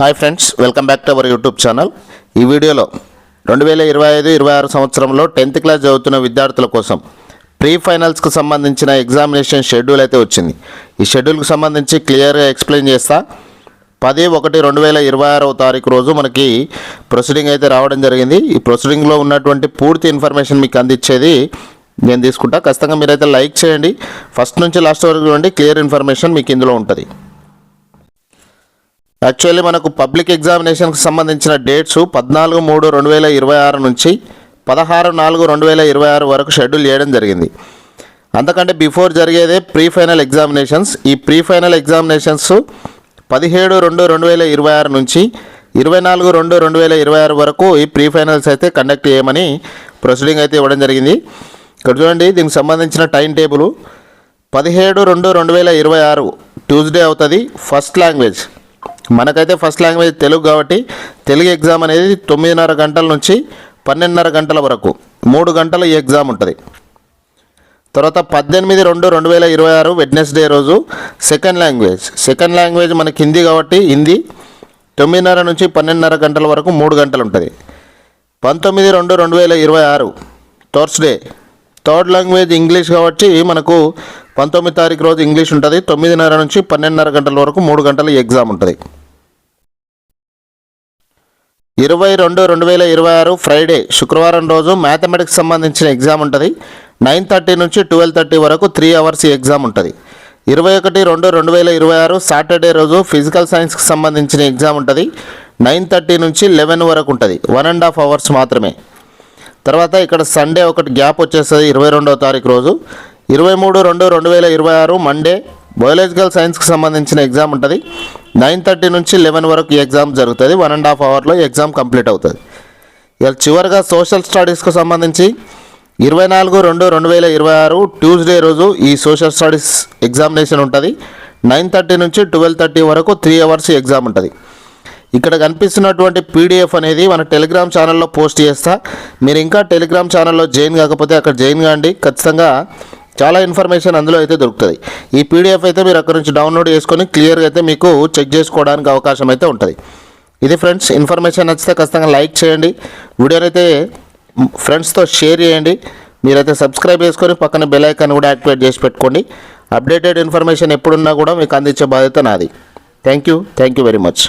Hi friends welcome back to our YouTube channel. ఈ వీడియోలో రెండు వేల ఇరవై ఐదు ఇరవై ఆరు సంవత్సరంలో టెన్త్ క్లాస్ చదువుతున్న విద్యార్థుల కోసం ప్రీ ఫైనల్స్కి సంబంధించిన ఎగ్జామినేషన్ షెడ్యూల్ అయితే వచ్చింది. ఈ షెడ్యూల్కి సంబంధించి క్లియర్గా ఎక్స్ప్లెయిన్ చేస్తా. పది ఒకటి రెండు వేల ఇరవై ఆరవ తారీఖు రోజు మనకి ప్రొసీడింగ్ అయితే రావడం జరిగింది. ఈ ప్రొసీడింగ్లో ఉన్నటువంటి పూర్తి ఇన్ఫర్మేషన్ మీకు అందించేది నేను తీసుకుంటా. ఖచ్చితంగా మీరైతే లైక్ చేయండి. ఫస్ట్ నుంచి లాస్ట్ వరకు చూడండి క్లియర్ ఇన్ఫర్మేషన్ మీకు ఇందులో ఉంటుంది. యాక్చువల్లీ మనకు పబ్లిక్ ఎగ్జామినేషన్కి సంబంధించిన డేట్స్ పద్నాలుగు మూడు రెండు వేల ఇరవై ఆరు నుంచి పదహారు నాలుగు రెండు వేల ఇరవై ఆరు వరకు షెడ్యూల్ చేయడం జరిగింది. అంతకంటే బిఫోర్ జరిగేదే ప్రీ ఫైనల్ ఎగ్జామినేషన్స్ ఈ ప్రీ ఫైనల్ ఎగ్జామినేషన్స్ పదిహేడు రెండు రెండు వేల ఇరవై ఆరు నుంచి ఇరవై నాలుగు రెండు రెండు వేల ఇరవై ఆరు వరకు ఈ ప్రీ ఫైనల్స్ అయితే కండక్ట్ చేయమని ప్రొసీడింగ్ అయితే ఇవ్వడం జరిగింది. ఇక్కడ చూడండి దీనికి సంబంధించిన టైం టేబుల్ పదిహేడు రెండు రెండు వేల ఇరవై ఆరు ట్యూస్డే అవుతుంది ఫస్ట్ లాంగ్వేజ్ మనకైతే ఫస్ట్ లాంగ్వేజ్ తెలుగు కాబట్టి తెలుగు ఎగ్జామ్ అనేది తొమ్మిదిన్నర గంటల నుంచి పన్నెండున్నర గంటల వరకు. మూడు గంటల ఈ ఎగ్జామ్ ఉంటుంది. తర్వాత పద్దెనిమిది రెండు రెండు వేల ఇరవై ఆరు వెడ్నెస్డే రోజు సెకండ్ లాంగ్వేజ్ సెకండ్ లాంగ్వేజ్ మనకి హిందీ కాబట్టి హిందీ తొమ్మిదిన్నర నుంచి పన్నెండున్నర గంటల వరకు మూడు గంటలు ఉంటుంది. పంతొమ్మిది రెండు రెండు వేల ఇరవై ఆరు థర్స్డే థర్డ్ లాంగ్వేజ్ ఇంగ్లీష్ కాబట్టి మనకు పంతొమ్మిది తారీఖు రోజు ఇంగ్లీష్ ఉంటుంది. తొమ్మిదిన్నర నుంచి పన్నెండున్నర గంటల వరకు మూడు గంటల ఎగ్జామ్ ఉంటుంది. ఇరవై రెండు రెండు వేల ఇరవై ఆరు ఫ్రైడే శుక్రవారం రోజు మ్యాథమెటిక్స్ సంబంధించిన ఎగ్జామ్ ఉంటుంది. నైన్ థర్టీ నుంచి ట్వెల్వ్ థర్టీ వరకు త్రీ అవర్స్ ఎగ్జామ్ ఉంటుంది. ఇరవై ఒకటి రెండు రెండు వేల ఇరవై ఆరు సాటర్డే రోజు ఫిజికల్ సైన్స్కి సంబంధించిన ఎగ్జామ్ ఉంటుంది. నైన్ థర్టీ నుంచి లెవెన్ వరకు ఉంటుంది. వన్ అండ్ హాఫ్ అవర్స్ మాత్రమే. తర్వాత ఇక్కడ సండే ఒకటి గ్యాప్ వచ్చేస్తుంది ఇరవై రెండవ తారీఖు రోజు. ఇరవై మూడు రెండు రెండు వేల ఇరవై ఆరు మండే బయాలజికల్ సైన్స్కి సంబంధించిన ఎగ్జామ్ ఉంటుంది. నైన్ థర్టీ నుంచి లెవెన్ వరకు ఎగ్జామ్ జరుగుతుంది. వన్ అండ్ హాఫ్ అవర్లో ఎగ్జామ్ కంప్లీట్ అవుతుంది. ఇక చివరిగా సోషల్ స్టడీస్కు సంబంధించి ఇరవై నాలుగు రెండు రెండు వేల ఇరవై ఆరు ట్యూస్డే రోజు ఈ సోషల్ స్టడీస్ ఎగ్జామినేషన్ ఉంటుంది. నైన్ థర్టీ నుంచి ట్వెల్వ్ థర్టీ వరకు త్రీ అవర్స్ ఎగ్జామ్ ఉంటుంది. ఇక్కడ కనిపిస్తున్నటువంటి పీడిఎఫ్ అనేది మన టెలిగ్రామ్ ఛానల్లో పోస్ట్ చేస్తా. మీరు ఇంకా టెలిగ్రామ్ ఛానల్లో జాయిన్ కాకపోతే అక్కడ జాయిన్ కాండి. ఖచ్చితంగా చాలా ఇన్ఫర్మేషన్ అందులో అయితే దొరుకుతుంది. ఈ పీడిఎఫ్ అయితే మీరు అక్కడ నుంచి డౌన్లోడ్ చేసుకొని క్లియర్గా అయితే మీకు చెక్ చేసుకోవడానికి అవకాశం అయితే ఉంటుంది. ఇది ఫ్రెండ్స్ ఇన్ఫర్మేషన్ నచ్చితే ఖచ్చితంగా లైక్ చేయండి. వీడియోనైతే ఫ్రెండ్స్తో షేర్ చేయండి. మీరైతే సబ్స్క్రైబ్ చేసుకొని పక్కన బెల్ ఐకాన్ కూడా యాక్టివేట్ చేసి పెట్టుకోండి. అప్డేటెడ్ ఇన్ఫర్మేషన్ ఎప్పుడున్నా కూడా మీకు అందించే బాధ్యత నాది. Thank you thank you very much.